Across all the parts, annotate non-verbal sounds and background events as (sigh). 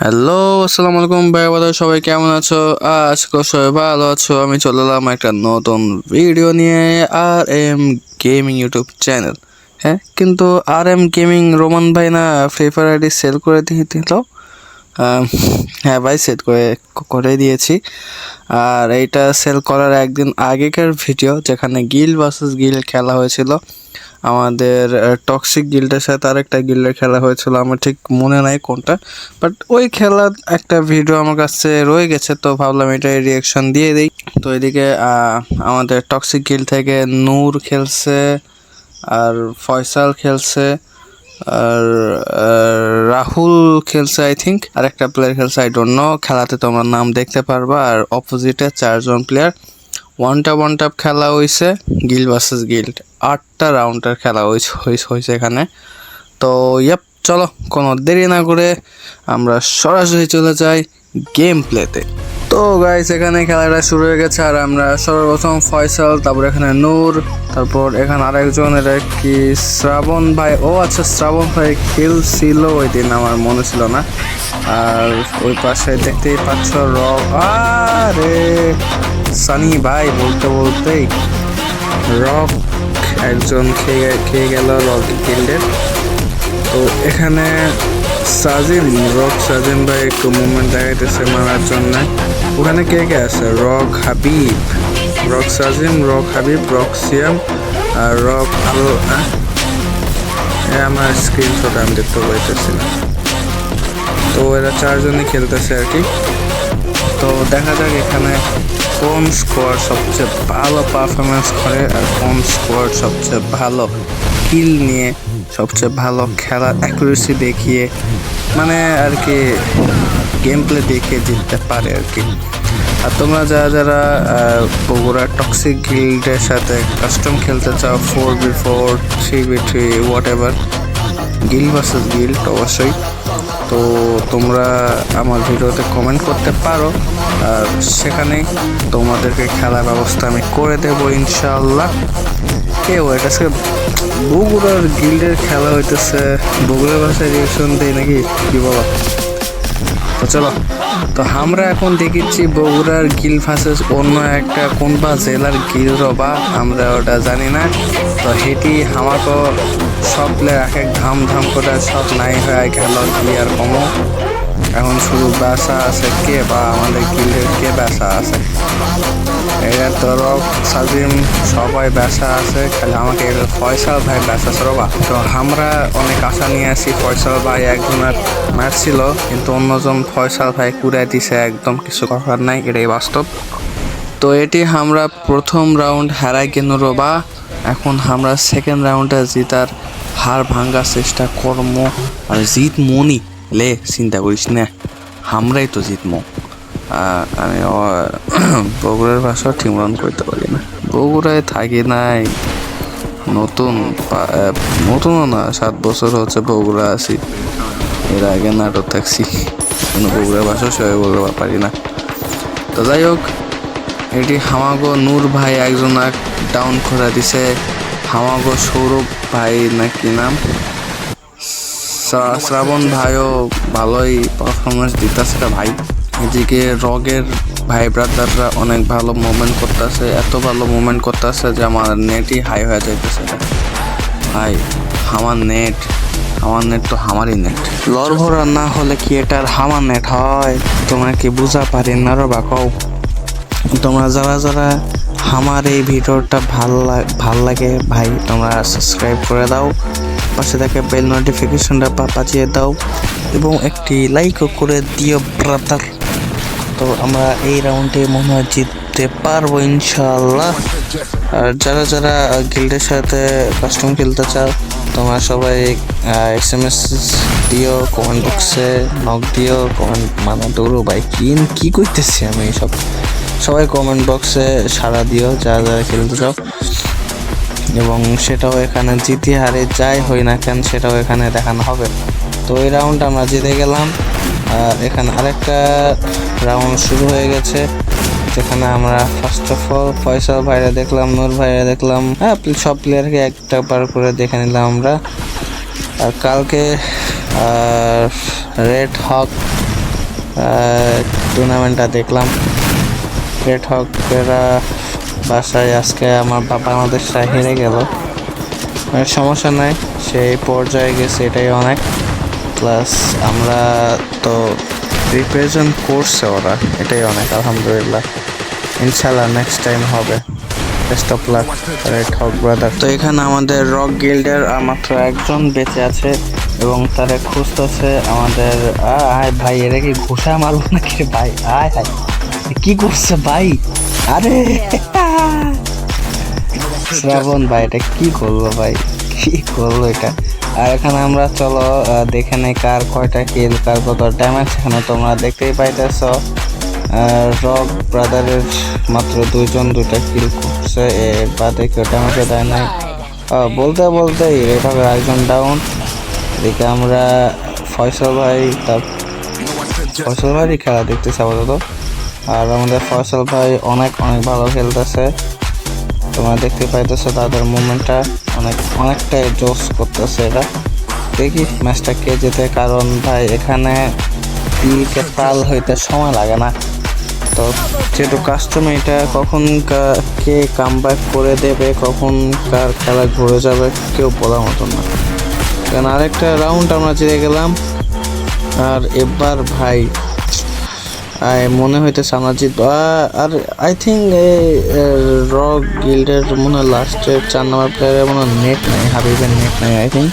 Hello, আসসালামু আলাইকুম ভাই বাদা সবাই কেমন আছো? আজকে সবাই ভালো আছো? আমি চলে এলাম একটা নতুন ভিডিও নিয়ে R M gaming YouTube channel হ্যাঁ কিন্তু আর এম গেমিং রোমান ভাই না ফ্রি ফায়ার আইডি সেল করে দিয়ে দিল। হ্যাঁ ভাই সেট করে করে দিয়েছি। আর এইটা সেল করার একদিন আগেকার ভিডিও যেখানে গিল ভার্সেস গিল খেলা হয়েছিল। আমাদের টক্সিক গিল্ডের সাথে আরেকটা গিল্ডের খেলা হয়েছিল, আমার ঠিক মনে নাই কোনটা। বাট ওই খেলার একটা ভিডিও আমার কাছে রয়ে গেছে, তো ভাবলাম এটাই রিয়াকশন দিয়ে দিই। তো এদিকে আমাদের টক্সিক গিল্ড থেকে নূর খেলছে, আর ফয়সাল খেলছে, আর রাহুল খেলছে আই থিঙ্ক আর একটা প্লেয়ার খেলছে আই ডোন্ট নো খেলাতে তোমরা নাম দেখতে পারবা, আর অপোজিটে চারজন প্লেয়ার ওয়ান টাপ ওয়ান টাপ খেলা হয়েছে গিল্ড ভার্সেস গিল্ড। আটটা রাউন্ডের খেলা হয়েছে এখানে। তো ইয়াপ, চলো, কোনো দেরি না করে আমরা সরাসরি চলে যাই গেম প্লেতে তো গাইস এখানে খেলাটা শুরু হয়ে গেছে আর আমরা সর্বপ্রথম ফয়সাল, তারপর এখানে নূর, তারপর এখানে আরেকজন এটা কি শ্রাবণ ভাই? ও আচ্ছা শ্রাবণ ভাই খেলছিল ওই দিন, আমার মনে ছিল না। আর ওই পাশে দেখতেই পাচ্ছ রক। আরে, সানি ভাই, বলতে বলতেই রক একজন খেয়ে খেয়ে গেল রক গিল্ডের তো এখানে সাজিম রক সাজিম ভাই একটু মুভমেন্ট দেখাইতেছে মারার জন্য। ওখানে কে কে আছে? Rock Habib, Rock Sajim, Rock Habib, Rock Siyam আর রক আলো আমার স্ক্রিনশট আমি দেখতে পাইতেছি না। তো এরা চারজনই খেলতেছে আর কি। তো দেখা যাক এখানে কোন স্কোয়াড সবচেয়ে ভালো পারফরমেন্স করে আর কোন স্কোয়াড সবচেয়ে ভালো। কিল নিয়ে সবচেয়ে ভালো খেলার অ্যাকুরেসি দেখিয়ে মানে আর কি গেম প্লে দেখিয়ে জিততে পারে আর কি। আর তোমরা যারা যারা বগুড়া টক্সিক গিল্ডের সাথে কাস্টম খেলতে চাও four B four three B three whatever guild versus guild অবশ্যই তো তোমরা আমার ভিডিওতে কমেন্ট করতে পারো। আর সেখানে তোমাদেরকে খেলার ব্যবস্থা আমি করে দেবো ইনশাআল্লাহ। কেউ এটা সে বগুড়ার গিল্ডের খেলা হইতেছে। বগুড়ার ভাষায় রিয়েকশন দেয় নাকি? কী বলো? তো চলো। তো আমরা এখন দেখেছি বগুড়ার গিল ভার্সেস অন্য একটা কোন বা জেলার গিল রবা আমরা ওটা জানি না। তো সেটি আমাকে সব প্লেয়ার এক এক ধাম ধাম করে সব নাই হয় গেল প্লেয়ার কমো। এখন শুধু বাসা আছে, কে বা আমাদের গিল্ডের কে বাসা আছে? এরা তরফ সাজিম, সবাই ব্যবসা আছে, খালি আমাকে ফয়সাল ভাই ব্যবসা সরবা তো আমরা অনেক আশা নিয়ে আসি ফয়সাল ভাই একজনের মারছিল, কিন্তু অন্যজন ফয়সাল ভাই কুড়াই দিছে, একদম কিছু করার নাই, এটাই বাস্তব। তো এটি আমরা প্রথম রাউন্ড হারাই কেন রবা এখন আমরা সেকেন্ড রাউন্ডে জিতার হার ভাঙ্গার চেষ্টা কর্ম, আর জিত মনি লে, চিন্তা করিস না, আমরাই তো জিতমো। আমি (clears throat) বগুড়ার ভাষা মতন করতে পারি না। বগুড়ায় থাকি নাই। নতুন নতুনও না, সাত বছর হচ্ছে বগুড়া আছি। এর আগে নাটক থাকছি কোনো বগুড়ার ভাষা সবাই বলতে পারি না। তো যাই হোক, এটি হামাগো নূর ভাই একজন ডাউন করে দিছে। হামাগো সৌরভ ভাই নাকি নাম? শ্রা- শ্রাবণ ভাইও ভালোই পারফরমেন্স দিতেছে ভাই। এদিকে রগের ভাই ব্রাদাররা অনেক ভালো মুভমেন্ট করতেছে, এত ভালো মুভমেন্ট করতেছে যে আমার নেটই হাই হয়ে যাইতেছে। ভাই, আমার নেট আমার নেট তো আমারই নেট লর ভরা না হলে কি এটার আমার নেট হয়? তোমরা কি বুঝা পারি না রে বা কও? তোমরা যারা যারা আমার এই ভিডিওটা ভালো ভালো লাগে ভাই, তোমরা সাবস্ক্রাইব করে দাও। পাশে থেকে বেল নোটিফিকেশনটা বাজিয়ে দাও এবং একটি লাইকও করে দিও ব্রাদার তো আমরা এই রাউন্ডে মনে হয় জিততে পারব ইনশাআল্লাহ। আর যারা যারা গিল্ডের সাথে কাস্টম খেলতে চাও, তোমরা সবাই এস এম এস দিও কমেন্ট বক্সে নক দিও কমেন্ট মানে দৌড়ো, ভাই, কি কি করতেছি আমি সব সবাই কমেন্ট বক্সে সাড়া দিও, যারা যারা খেলতে চাও। এবং সেটাও এখানে জিতে হারে যাই হই না কেন সেটাও এখানে দেখানো হবে তো এই রাউন্ড আমরা জিতে গেলাম। আর এখানে আরেকটা রাউন্ড শুরু হয়ে গেছে, যেখানে আমরা ফার্স্ট অফ অল ফয়সাল ভাইরা দেখলাম, নূর ভাইরা দেখলাম। হ্যাঁ সব প্লেয়ারকে একটা বার করে দেখে নিলাম আমরা। আর কালকে রেড হক টুর্নামেন্টটা দেখলাম। রেড হকেরা বাসায় আজকে আমার বা- বাংলাদেশটা হেরে গেল। আহ, সমস্যা নাই সেই পর্যায়ে গেছে এটাই অনেক। প্লাস আমরা তো রিপ্রেজেন্ট করছে ওরা এটাই অনেক আলহামদুলিল্লাহ। ইনশাল্লাহ নেক্সট টাইম হবে। Best of luck Red Hawk brother তো এখানে আমাদের রক গিল্ডের মাত্র একজন বেঁচে আছে এবং তারা খুঁজতেছে আমাদের আয় ভাই এরা কি ঘুষা মারবো নাকি? ভাই আয় হায় কি করছে ভাই? আরে। শ্রাবণ ভাই, এটা কি করল ভাই? কি করল এটা? আর এখানে আমরা চলো দেখে নেই কার কয়টা কিল কার কত ড্যামেজ এখানে তোমরা দেখতেই পাইতেছ। রক ব্রাদারের মাত্র দুইজন দুইটা কিল করছে এর বাদে কেউ ড্যামেজও দেয় নাই। বলতে বলতেই এভাবে একজন ডাউন এদিকে আমরা ফয়সল ভাই, তার ফয়সল ভাইয়েরই খেলা দেখতেছি আপাতত। আর আমাদের ফয়সল ভাই অনেক অনেক ভালো খেলতেছে। তোমরা দেখতে পাইতেছো তাদের মুভমেন্টটা অনেক, অনেকটাই জোস করতেছে এটা দেখি ম্যাচটা কে যেতে কারণ ভাই এখানে তিলকে তাল হইতে সময় লাগে না। তো যেহেতু কাস্টম এটা, কখন কে কাম করে দেবে, কখন কার খেলা ঘুরে যাবে, কেউ বলার মতন না। কারণ আরেকটা রাউন্ড আমরা জিতে গেলাম। আর এবার ভাই মনে হইতেছে আমরা জিতবো। আর আই থিঙ্ক এই রক গিল্ডের মনে হয় লাস্টের চার নম্বর প্লেয়ারের মনে নেট নাই, হাবিবের নেট নাই আই থিঙ্ক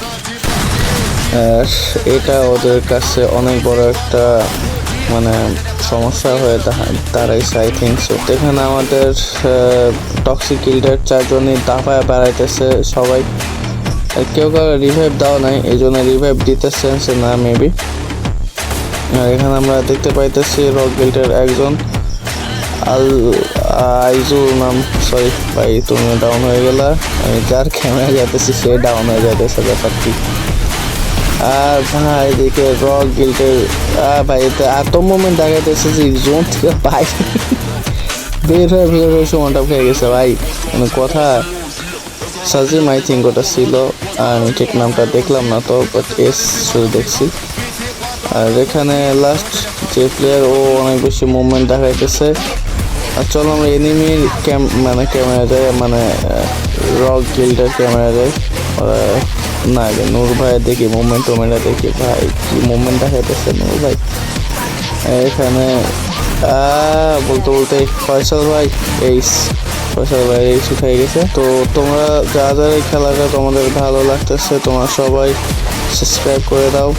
এটা ওদের কাছে অনেক বড় একটা মানে সমস্যা হয়ে দাঁড়া- দাঁড়াইছে আই থিঙ্ক সো এখানে আমাদের টক্সিক গিল্ডের চারজনই দাফায় বেড়াইতেছে, সবাই। কেউ কাউ রিভাইভ দেওয়া নাই, এই জন্য রিভাইভ দিতেছে না মেবি এখানে আমরা দেখতে পাইতেছি রক গিল্ডের একজন। আল আইজুল নাম সরি ভাই, তুমি ডাউন হয়ে গেলা। আমি যার ক্যামেরা যাইতেছি, সে ডাউন হয়ে যাইতেছে ব্যাপারটি। আর ভাই, এদিকে রক গিল্ডের আহ, ভাই, এতে এত মোমেন্ট দেখাইতেছে যে জোন থেকে ভাই বের হয়ে বের হয়ে সময়টা হয়ে গেছে, ভাই। মানে কথা। সাজিম আই থিঙ্ক ওটা ছিল। আমি ঠিক নামটা দেখলাম না তো বাট এস শুধু দেখছি। আর এখানে লাস্ট যে প্লেয়ার ও অনেক বেশি মুভমেন্ট দেখাইতেছে। আর চলো আমরা এনিমির ক্যাম মানে ক্যামেরা যাই মানে রক গিল্ডের ক্যামেরা ওরা, না রে নূর ভাই দেখি মুভমেন্ট টুমেন্টটা দেখি। ভাই, কি মুভমেন্ট দেখাইতেছে নূর ভাই? এখানে বলতে বলতে ফয়সাল ভাই এইস ফয়সাল ভাই এইস উঠে গেছে। তো তোমরা যা যা এই খেলাটা তোমাদের ভালো লাগতেছে, তোমরা সবাই সাবস্ক্রাইব করে দাও।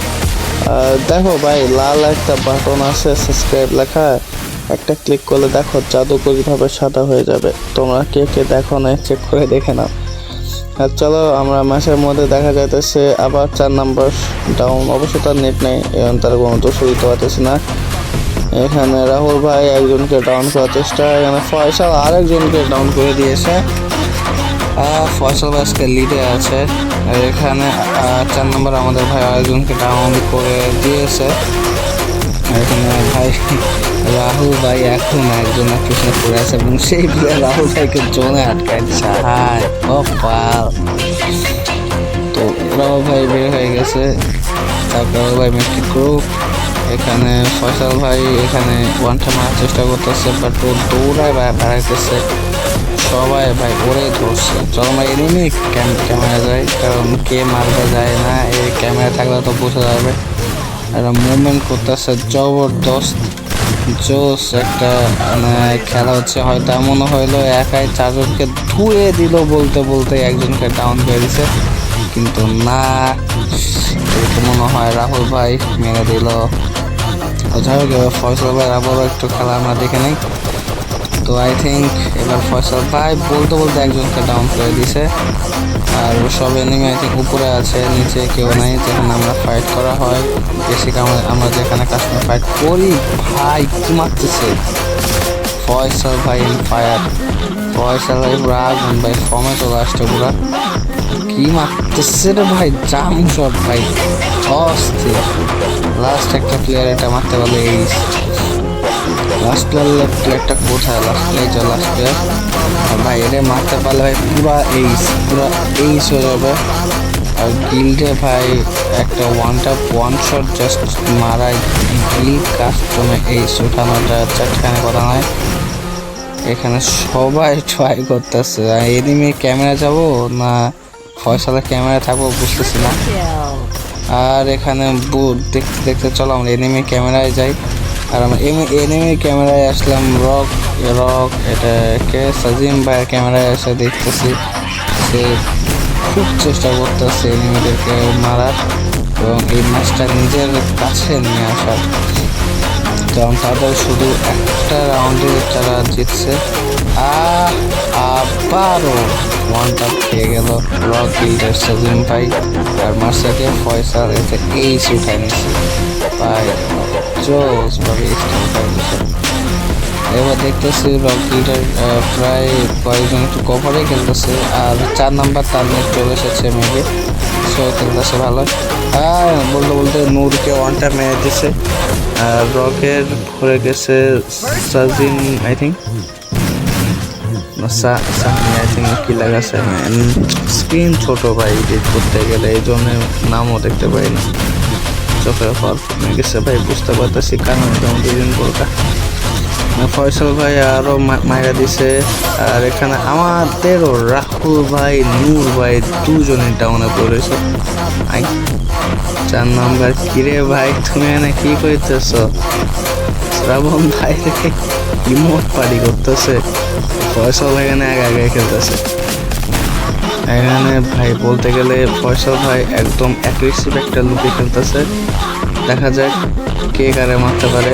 দেখো ভাই, লাল একটা বাটন আছে সাবস্ক্রাইব লেখা। একটা ক্লিক করলে দেখো জাদুকরিভাবে সাদা হয়ে যাবে। তোমরা কে কে দেখো না চেক করে দেখে নাও। আর চলো, আমরা ম্যাচের মধ্যে দেখা যাইতেছে, আবার চার নাম্বার ডাউন অবশ্য তার নেট নেই, এবং তার কোনো দোষ দিতে পারতেছে না। এখানে রাহুল ভাই একজনকে ডাউন করার চেষ্টা, এখানে ফয়সাল আরেকজনকে ডাউন করে দিয়েছে। ভাই আজকে লিডে আছে। এখানে চার নম্বর আমাদের ভাই আরেকজনকে ডাউন করে দিয়েছে। এখানে ভাই রাহুল ভাই এখন একজন পিছনে পড়ে আছে, এবং সেই প্লেয়ার রাহুল ভাইকে জোনে আটকায় দিচ্ছে হায় তো রাহুল ভাই বের হয়ে গেছে। তারপর রাহুল ভাই মিষ্টি গ্রুপ এখানে ফয়সাল ভাই এখানে ওয়ানটা মারার চেষ্টা করতেছে বাট ও দৌড়ায় বেড়াইতেছে। সবাই ভাই ওরে ধরছে। চলো আমরা এনিমি ক্যামেরা যাই, কারণ কে মারবে যায় না, এই ক্যামেরা থাকলে তো বোঝা যাবে। একটা মুভমেন্ট করতেছে, জবরদস্ত জোস একটা মানে খেলা হচ্ছে, হয়তো এমন হইল, একাই চারজনকে ধুয়ে দিল বলতে বলতে একজনকে ডাউন করে দিছে। কিন্তু না এরকম মনে হয় রাহুল ভাই মেরে দিল। যাই হোক ফয়সল ভাই আবারও একটু খেলা আমরা দেখে নিই। তো আই থিঙ্ক এবার ফয়সল ভাই, বলতে বলতে একজনকে ডাউন করে দিছে। আর সব এনিমি আই থিঙ্ক উপরে আছে, নিচে কেউ নাই, যেখানে আমরা ফাইট করা হয়। বেশি আমরা যেখানে কাশ্মীর ফাইট করি, ভাই, কি মারতেছে? ফয়সল ভাই ফায়ার ফয়সল ভাই পুরো আগুন, ভাই ফর্মে চলে আসছে পুরো। কি মারতেছে রে ভাই, জাম শট ভাই। অস্থির। লাস্ট একটা প্লেয়ার এটা মারতে পারলে এই লাস্ট প্লেয়ার প্লেয়ারটা কোথায় লাস্ট প্লেয়ার যে লাস্ট প্লেয়ার ভাই এটা মারতে পারলে ভাই পুরা এইস পুরা এইস হয়ে যাবে। আর গিল্ডে ভাই একটা one tap one shot just মারাই গিল্ড কাস্টমে এই উঠানোটা চারখানে কথা নয় এখানে সবাই ট্রাই করতেছে। এদিকে ক্যামেরা যাব না ফয়সালা ক্যামেরা থাকব বুঝতেছি না। আর এখানে বু- দেখতে দেখতে চলো, আমরা এনিমি ক্যামেরায় যাই। আর আমরা এনিমি ক্যামেরায় আসলাম, রক রক, এটা কে? সাজিম ভাইয়ের ক্যামেরায় এসে দেখতেছি। সে খুব চেষ্টা করতেছে এনিমিদেরকে মারার এবং এই ম্যাচটা নিজের কাছে নিয়ে আসার। কারণ তাদের শুধু একটা রাউন্ডে তারা জিতছে। আবারও ওয়ান টাপ খেয়ে গেল রক গিল্ডের সাজিম ভাই। আর মার্সাকে ফয়সাল, এতে এই উঠাই নিচ্ছে ভাই জোস ভাবে পাই দিছে। এবার দেখতেছি রক প্রায় কয়েকজন একটু কভারে খেলতেছে, আর চার নাম্বার তার নেট চলে এসেছে মেবি সো খেলতেছে ভালো। আর বলতে বলতে নূরকে ওয়ানটা মেরে দিছে। রকের পরে গেছে সাজিন আই থিঙ্ক কি লাগাছে স্ক্রিন ছোট ভাই করতে গেলে, এই জন্য নামও দেখতে পাই না চোখের ফল। কমে গেছে ভাই, বুঝতে পারতেছি কারণ যেমন দুদিন কলকা ফয়সল ভাই আরও মা- মাইরা দিছে, আর এখানে আমাদেরও রাহুল ভাই, নূর ভাই দুজনে ডাউনে পড়েছে। আই, চার নাম্বার কিরে ভাই, তুমি এখানে কি করতেছ শ্রাবণ ভাই ইমোট পার্টি করতেছে? ফয়সল এখানে আগে আগে খেলতেছে। এখানে ভাই বলতে গেলে ফয়সল ভাই একদম অ্যাগ্রেসিভ একটা লুকে খেলতেছে। দেখা যাক কে কারে মারতে পারে।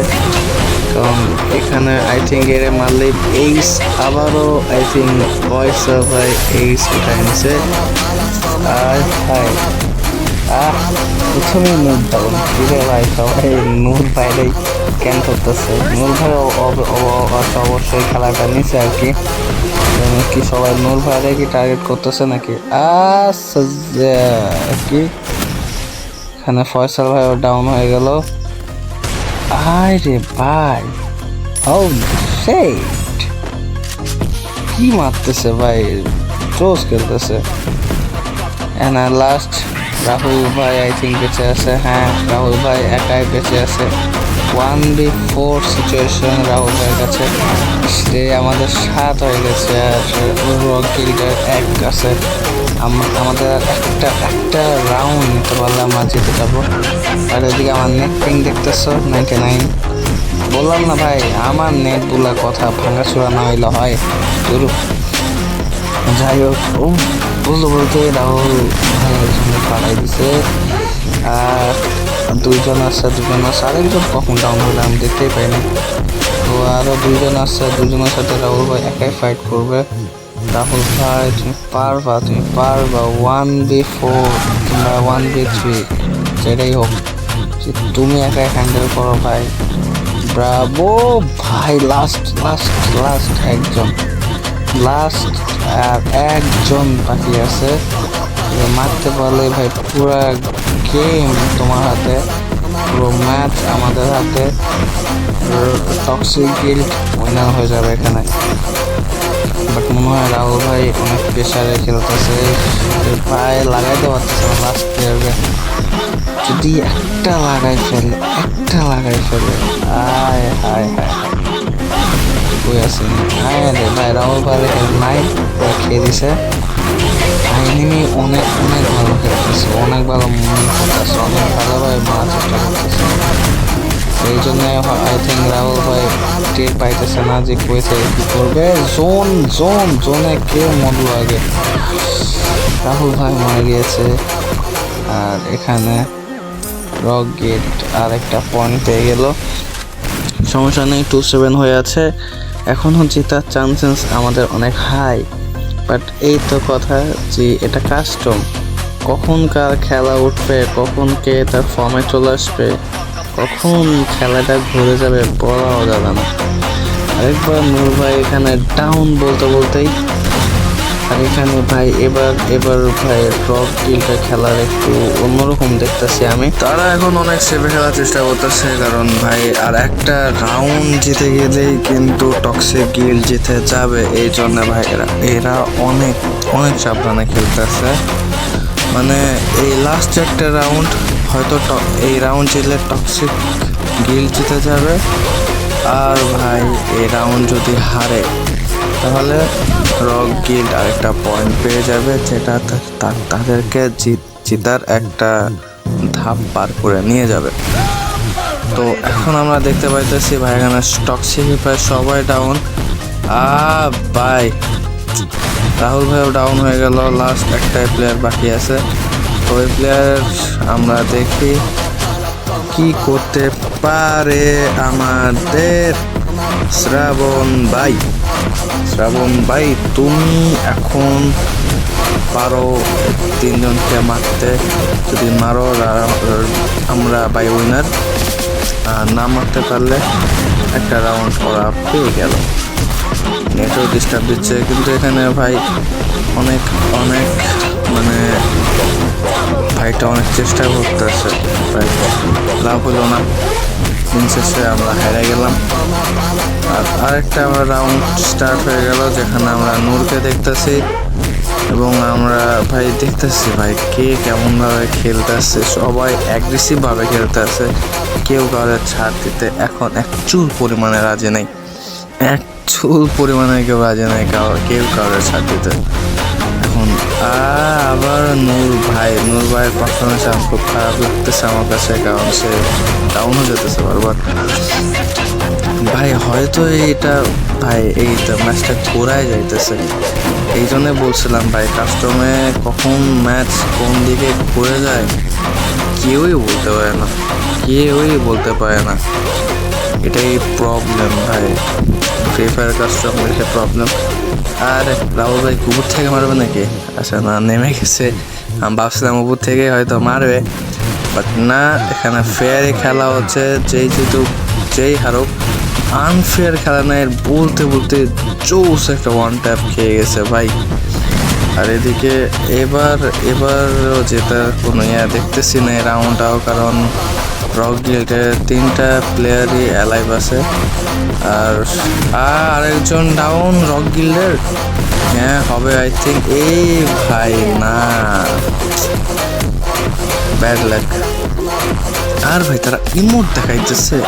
কারণ এখানে আই থিঙ্ক এরে মারলে এইস আবারও আই থিঙ্ক ফয়সল ভাই এইস উঠায় নিছে। আর ভাই আর প্রথমে নূর ডাউন কিরে ভাই, সবাই নূর ভাইরাই ক্যান করতেছে? নূর ভাই অবশ্যই খেলাটা নিছে আর কি। কি সবাই নূর ভাইরে কি টার্গেট করতেছে নাকি? আচ্ছা কি? এখানে ফয়সাল ভাইও ডাউন হয়ে গেল। আরে ভাই। হাউ সেট কি মারতেছে ভাই? জোস খেলতেছে। এনা লাস্ট রাহুল ভাই আই থিঙ্ক বেঁচে আছে। হ্যাঁ রাহুল ভাই একাই বেঁচে আছে। One B four situation Rahul ভাইয়ের কাছে। সে আমাদের সাত হয়ে গেছে আর গিল্ডের এক আছে আমাদের একটা একটা রাউন্ড নিতে পারলে আমরা জিতে যাব। আর এদিকে আমার নেট পিং দেখতেছো নাইনটি নাইন বললাম না ভাই, আমার নেটগুলা কথা ভাঙাচোরা না হইলে হয়। শুরু যাই হোক ও বলতে বলতে রাহুল ভাই পাঠাই দিছে। আর দুইজন আসছে দুজন আসছে আরেকজন কখন ডাউন হলে আমি দেখতেই পাই না। তো আরও দুইজন আসছে দুজনের সাথে রাহুল ভাই একাই ফাইট করবে। রাহুল ভাই, তুমি পারবা তুমি পারবা। ওয়ান বি ফোর কিংবা ওয়ান বি থ্রি যেটাই হোক। যে তুমি একাই হ্যান্ডেল করো ভাই। ব্রাভো ভাই লাস্ট লাস্ট লাস্ট একজন। লাস্ট, আর একজন বাকি আছে। মারতে পারলে ভাই পুরা গেম তোমার হাতে, পুরো ম্যাচ আমাদের হাতে। টক্সিক গিল্ড উইনার হয়ে যাবে এখানে। বাট মনে হয় রাহুল ভাই অনেক প্রেশারে খেলতেছে। প্রায় লাগাইতে পারতেছে না লাস্ট প্লেয়ারকে যদি একটা লাগাই ফেলে, একটা লাগাই ফেলে। আয় হায় হায় কই আছে। হ্যাঁ রে ভাই রাহুল ভাই নাই পুরো খেয়ে দিছে। এনিমি অনেক অনেক ভালো খেলতেছে অনেক ভালো মুভমেন্ট করতেছে অনেক ভালোভাবে মারার চেষ্টা করতেছে এই জন্য আই থিঙ্ক রাহুল ভাই টের পাইতেছে না যে কইছে কি করবে জোন জোন, জোনে কে মরলো আগে। রাহুল ভাই মারা গিয়েছে আর এখানে রক গেট আর একটা পয়েন্ট পেয়ে গেল। সমস্যা নেই টু সেভেন হয়ে আছে। এখন হচ্ছে তার চান্সেস আমাদের অনেক হাই বাট এই তো কথা যে এটা কাস্টম কখন কার খেলা উঠবে, কখন কে তার ফর্মে চলে আসবে, কখন খেলাটা ঘুরে যাবে বলাও যাবে না। আরেকবার নূর ভাই এখানে ডাউন বলতে বলতেই আর এখানে ভাই এবার এবার ভাই ড্রপ ডিলটা খেলার একটু অন্যরকম দেখতেছি আমি। তারা এখন অনেক সেভে খেলার চেষ্টা করতেছে, কারণ ভাই, আর একটা রাউন্ড জিতে গেলেই কিন্তু টক্সিক গিল জিতে যাবে, এই জন্য ভাই এরা এরা অনেক অনেক সাবধানে খেলতেছে। মানে এই লাস্ট একটা রাউন্ড হয়তো এই রাউন্ড জিতলে টক্সিক গিল জিতে যাবে। আর ভাই, এই রাউন্ড যদি হারে, তাহলে রক গিল্ড আরেকটা পয়েন্ট পেয়ে যাবে, যেটা তাদেরকে জিত জিতার একটা ধাপ পার করে নিয়ে যাবে। তো এখন আমরা দেখতে পাইতেছি ভাই এখানে টক্সিক প্রায় সবাই ডাউন আ, বাই। রাহুল ভাইও ডাউন হয়ে গেল লাস্ট একটাই প্লেয়ার বাকি আছে। ওই প্লেয়ার আমরা দেখি কি করতে পারে আমাদের। শ্রাবণ ভাই শ্রাবণ ভাই তুমি এখন পারো তিনজনকে মারতে। যদি মারো আমরা বাই উইনার। না মারতে পারলে একটা রাউন্ড ওরা পেয়ে গেল। নেটও ডিস্টার্ব দিচ্ছে, কিন্তু এখানে ভাই অনেক অনেক মানে ভাইটা অনেক চেষ্টা করতেছে। ভাই, লাভ হলো না। শেষে আমরা হেরে গেলাম। আর আরেকটা আমরা রাউন্ড স্টার্ট হয়ে গেল, যেখানে আমরা নূরকে দেখতেছি এবং আমরা ভাই দেখতেছি ভাই কে কেমনভাবে খেলতে আসছে সবাই অ্যাগ্রেসিভভাবে খেলতেছে, কেউ কারোর ছাড় দিতে এখন এক চুল পরিমাণে রাজি নেই। এক চুল পরিমাণে কেউ রাজি নেই, কাউ কেউ কারোর ছাড় দিতে। আবার নূর ভাই, নূর ভাইয়ের পারফরমেন্স আমার খুব খারাপ লাগতেছে আমার কাছে, কারণ সে ডাউনও যেতেছে বারবার। ভাই, হয়তো এটা ভাই, এই ম্যাচটা ঘোরায় যাইতেছে। এই জন্যে বলছিলাম, ভাই কাস্টমে কখন ম্যাচ কোন দিকে ঘুরে যায়, কেউই বলতে পারে না, কেউই বলতে পারে না। এটাই প্রবলেম ভাই ফ্রি ফায়ার কাস্টমার এটা প্রবলেম আর, রাহুল ভাই কুকুর থেকে মারবে নাকি? আচ্ছা না, নেমে গেছে। আমি ভাবছিলাম উপর থেকে হয়তো মারবে। বাট না, এখানে ফেয়ারে খেলা হচ্ছে, যেই যেহেতু যেই হারুক। আনফেয়ার খেলা নাই বলতে বলতে জোস একটা ওয়ান ট্যাপ খেয়ে গেছে ভাই। আর এদিকে এবার, এবারও জেতার কোনো ইয়া দেখতেছি না রাউন্ডটাও কারণ রক গিল্ডের তিনটা প্লেয়ারই অ্যালাইভ আছে। আর আর আরেকজন ডাউন রক গিল্ডের হ্যাঁ হবে আই থিঙ্ক এই ভাই, না। ব্যাড লাক আর ভাই, তারা ইমোট দেখাইতেছে।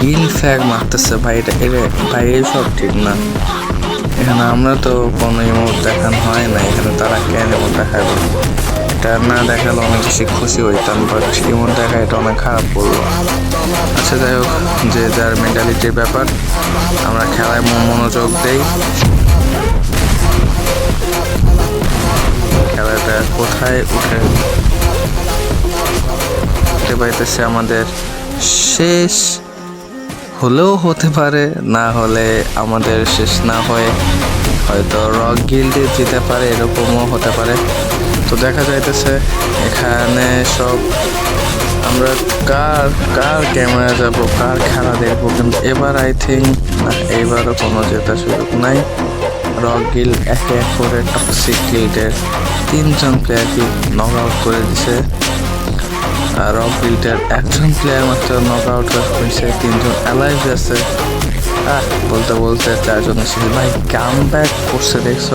গিল ফ্যাগ মারতেছে। ভাই, এটা এটা, ভাই এইসব ঠিক না। এখানে আমরা তো কোনো ইমোট দেখানো হয় না। এখানে তারা কেন ইমোট দেখাবে? এটা না দেখালে অনেক বেশি খুশি হইতাম বাট ইমোট দেখা এটা অনেক খারাপ করল। আচ্ছা যাই হোক, যে যার মেন্টালিটির ব্যাপার, আমরা খেলায় মন- মনোযোগ দেই। খেলাটা কোথায় উঠে উঠে পাইতেছে আমাদের শেষ হলেও হতে পারে, না হলে আমাদের শেষ না হয়ে হয়তো রক গিল্ডে যেতে পারে, এরকমও হতে পারে। তো দেখা যাইতেছে এখানে সব আমরা কার কার ক্যামেরা যাব, কার খেলা দেখব, কিন্তু এবার আই থিঙ্ক না, এবারও কোনো জেতার সুযোগ নাই। রক গিল একে এক করে টক্সিক গিল্ডের তিনজন প্লেয়ারকে নক আউট করে দিছে। আর রক গিল্ডের একজন প্লেয়ার মাত্র নক আউট হয়েছে তিনজন অ্যালাইভ আছে। বলতে বলতে চারজন এসেছে। ভাই কাম ব্যাক করছে, দেখছ?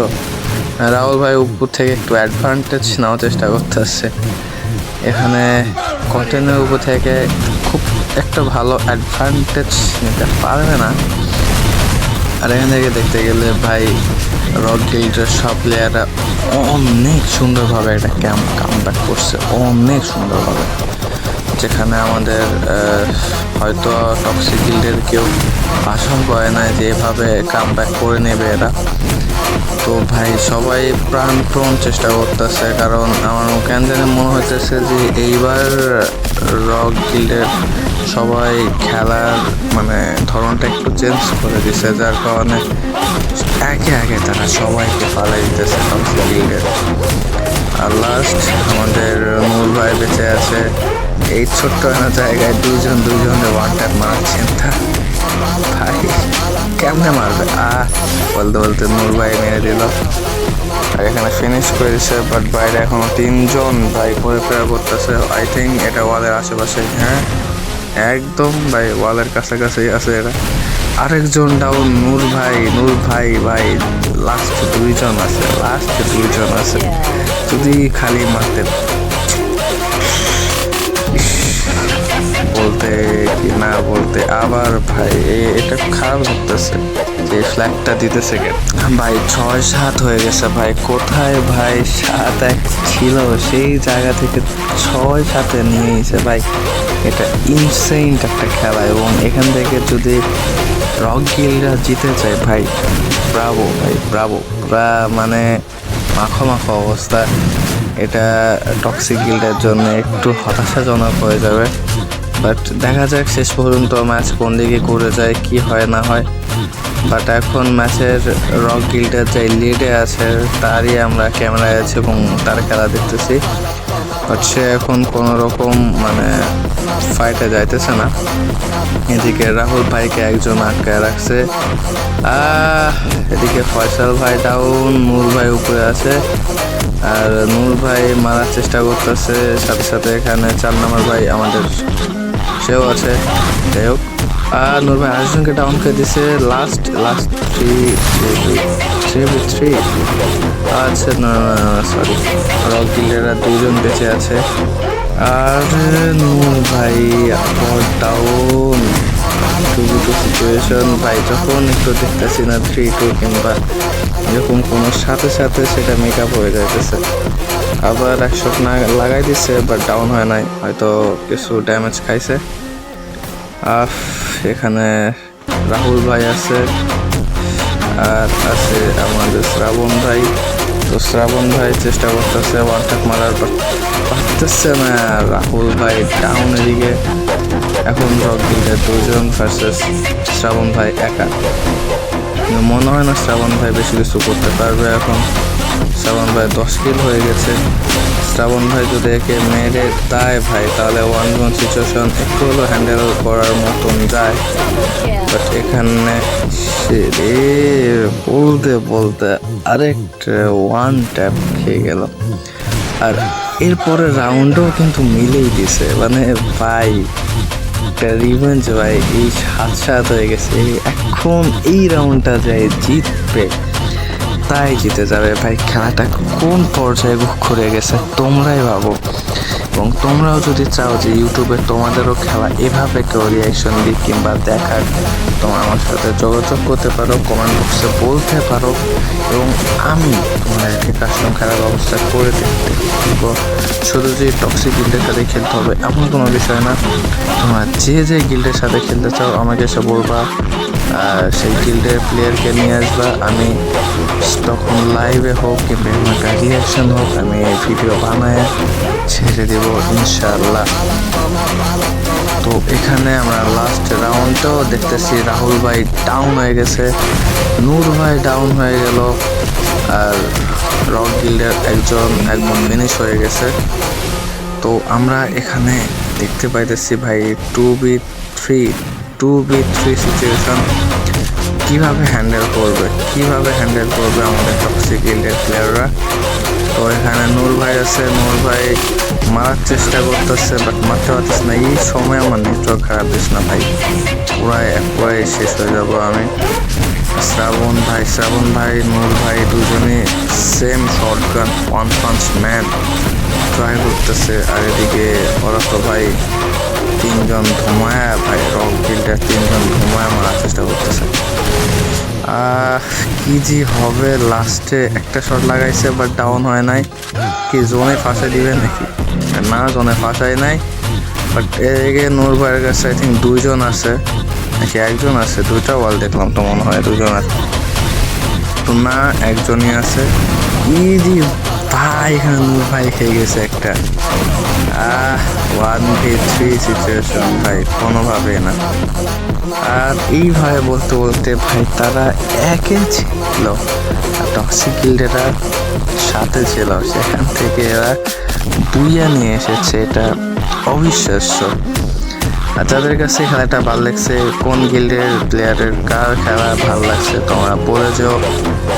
রাহুল ভাই উপর থেকে একটু অ্যাডভান্টেজ নেওয়ার চেষ্টা করতেছে। এখানে কন্টেনের উপর থেকে খুব একটা ভালো অ্যাডভান্টেজ নিতে পারবে না। আর এখান থেকে দেখতে গেলে ভাই রক গিল্ডের সব প্লেয়াররা অনেক সুন্দরভাবে একটা ক্যাম্প কাম ব্যাক করছে, অনেক সুন্দরভাবে। যেখানে আমাদের হয়তো টক্সিক গিল্ডের কেউ আশা করে না যে এভাবে কাম ব্যাক করে নেবে এরা। তো ভাই, সবাই প্রাণপ্রণ চেষ্টা করতেছে, কারণ আমার কেন জানি মনে হইতেছে যে এইবার রক গিল্ডের সবাই খেলার মানে ধরনটা একটু চেঞ্জ করে দিছে, যার কারণে একে একে তারা সবাইকে পালাই দিতেছে গিল্ডের আর লাস্ট আমাদের মূল ভাই বেঁচে আছে, এই ছোট্ট জায়গায় দুজন দুইজনের ওয়ান ট্যাপ মারছেন তা ভাই কেমনে মারবে? আহ, বলতে বলতে নূর ভাই মেরে দিল। আর এখানে ফিনিশ করেছে বাট বাইরে এখনও তিনজন ভাই ঘুরে ফেরা করতেছে। আই থিঙ্ক এটা ওয়ালের আশেপাশে হ্যাঁ? একদম ভাই, ওয়ালের কাছাকাছি আছে এটা। আরেকজন ডাউন, নূর ভাই নূর ভাই ভাই লাস্ট দুইজন আছে লাস্ট দুইজন আছে। যদি খালি মারতেন বলতে, কি না বলতে, আবার ভাই এটা খারাপ লাগতেছে যে ফ্ল্যাগটা দিতেছে কেন ভাই, ছয় সাত হয়ে গেছে ভাই, কোথায় ভাই সাত এক ছিল? সেই জায়গা থেকে ছয় সাথে নিয়ে এসে ভাই, এটা ইনসেন্ট একটা খেলা এবং এখান থেকে যদি রক গিলরা জিতে যায় ভাই ব্রাভো ভাই ব্রাভো পুরা মানে মাখো মাখো অবস্থা। এটা টক্সিক গিল্ডের জন্য একটু হতাশাজনক হয়ে যাবে। বাট দেখা যাক শেষ পর্যন্ত ম্যাচ কোন দিকে করে যায়, কি হয়, না হয়। বাট এখন ম্যাচের রক গিল্ডের যে লিডে আছে, তারই আমরা ক্যামেরায় আছি এবং তার খেলা দেখতেছি। বাট সে এখন কোনো রকম মানে ফাইটে যাইতেছে না। এদিকে রাহুল ভাইকে একজন আটকায় রাখছে। এদিকে ফয়সাল ভাই ডাউন নূর ভাই উপরে আছে। আর নূর ভাই মারার চেষ্টা করতেছে, সাথে সাথে এখানে চার নম্বর ভাই আমাদের সেও আছে। যাই হোক, আর নূর ভাই আরেকজনকে ডাউন করে দিছে last last three three three আচ্ছা সরি রক গিল্ডেরা দুজন বেঁচে আছে। আর নূর ভাই ডাউন সিচুয়েশন ভাই, যখন একটু দেখতেছি না থ্রি টু কিংবা এরকম কোনো সাথে সাথে সেটা মেক আপ হয়ে যাইতেছে। আবার এক শট না লাগাই দিচ্ছে বাট ডাউন হয় নাই, হয়তো কিছু ড্যামেজ খাইছে। আহ এখানে রাহুল ভাই আছে, আর আছে আমাদের শ্রাবণ ভাই। তো শ্রাবণ ভাই চেষ্টা করতেছে ওয়ান টাক মারার পর পারতেছে না, রাহুল ভাই ডাউন এদিকে। এখন রক দিলে দুজন ভার্সেস শ্রাবণ ভাই একা। মনে হয় না শ্রাবণ ভাই বেশি কিছু করতে পারবে এখন। শ্রাবণ ভাই দশ কিল হয়ে গেছে। শ্রাবণ ভাই যদি একে মেরে দেয় ভাই, তাহলে ওয়ান ওয়ান সিচুয়েশন একটু হলো হ্যান্ডেল করার মতন যায়। বাট এখানে সে বলতে বলতে আরেকটা ওয়ান ট্যাপ খেয়ে গেল। আর এরপরে রাউন্ডও কিন্তু মিলেই দিছে। মানে ভাই একটা রিভেঞ্জ ভাই, এই সাত হয়ে গেছে। এখন এই রাউন্ডটা যায় জিতবে, তাই জিতে যাবে ভাই। খেলাটা কোন পর্যায়ে ঘুরে গেছে, তোমরাই ভাবো। এবং তোমরাও যদি চাও যে ইউটিউবে তোমাদেরও খেলা এভাবে কেউ রিয়াকশন দিক কিংবা দেখার, তোমরা আমার সাথে যোগাযোগ করতে পারো কমেন্ট বক্সে বলতে পারো এবং আমি তোমাদেরকে কাস্টম খেলার ব্যবস্থা করে দিতে শুধু যে টক্সিক গিল্ডের সাথে খেলতে হবে এমন কোনো বিষয় না। তোমরা যে যে গিল্ডের সাথে খেলতে চাও আমাকে এসে বলবা সেই গিল্ডের প্লেয়ারকে নিয়ে আসবা। আমি তখন লাইভে হোক কিংবা একটা রিয়াকশন হোক, আমি ভিডিও বানায় ছেড়ে দেব। ইনশাল্লাহ তো এখানে আমরা লাস্ট রাউন্ডটাও দেখতেছি। রাহুল ভাই ডাউন হয়ে গেছে। নূর ভাই ডাউন হয়ে গেল। আর রক গিল্ডের একজন একদম ফিনিশ হয়ে গেছে। তো আমরা এখানে দেখতে পাইতেছি ভাই two B three two B three situation কীভাবে হ্যান্ডেল করবে? কীভাবে হ্যান্ডেল করবে আমাদের টক্সিক গিল্ডের প্লেয়াররা তো এখানে নূর ভাই আছে, নূর ভাই মারার চেষ্টা করতেছে বাট মারতে পারতেছে না। এই সময় আমার নেটওয়ার্ক খারাপ না ভাই। পুরাই পুরাই শেষ হয়ে যাব আমি। শ্রাবণ ভাই শ্রাবণ ভাই, নূর ভাই দুজনে same shotgun one punch man try করতেছে, আর এদিকে অরক্ষ ভাই তিনজন ধুমায়া ভাই রক গিল্ডের তিনজন ধুমায়া মারার চেষ্টা করতেছে। কি জি হবে? লাস্টে একটা শট লাগাইছে বাট ডাউন হয় নাই। কি জোনে ফাঁসাই দিবে নাকি? না জোনে ফাঁসাই নাই। বাট এদিকে নূর ভাইয়ের কাছে আই থিঙ্ক দুইজন আছে। নাকি একজন আছে? দুইটা ওয়াল দেখলাম তো মনে হয় দুজন আছে। তো না, একজনই আছে। কি ইজি ভাই এখানে নূর ভাই খেয়ে গেছে একটা। Ah one V three situation ভাই, কোনোভাবে না। আর এইভাবে বলতে বলতে, ভাই, তারা একে ছিল টক্সিক গিল্ডেরা সাথে ছিল। সেখান থেকে এরা বুইয়া নিয়ে এসেছে, এটা অবিশ্বাস্য। আর যাদের কাছে খেলাটা ভালো লাগছে, কোন গিল্ডের প্লেয়ারের কার খেলা ভালো লাগছে, তোমরা বলে যাও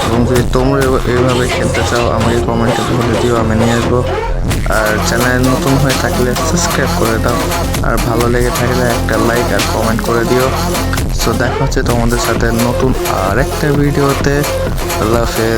এবং যদি তোমরা এইভাবে খেলতে চাও, আমাকে কমেন্টে বলে দিও, আমি নিয়ে আসব। আর চ্যানেল নতুন হয়ে থাকলে সাবস্ক্রাইব করে দাও। আর ভালো লেগে থাকলে একটা লাইক আর কমেন্ট করে দিও। তো দেখা হচ্ছে তোমাদের সাথে নতুন আর একটা ভিডিওতে আল্লাহ হাফেজ।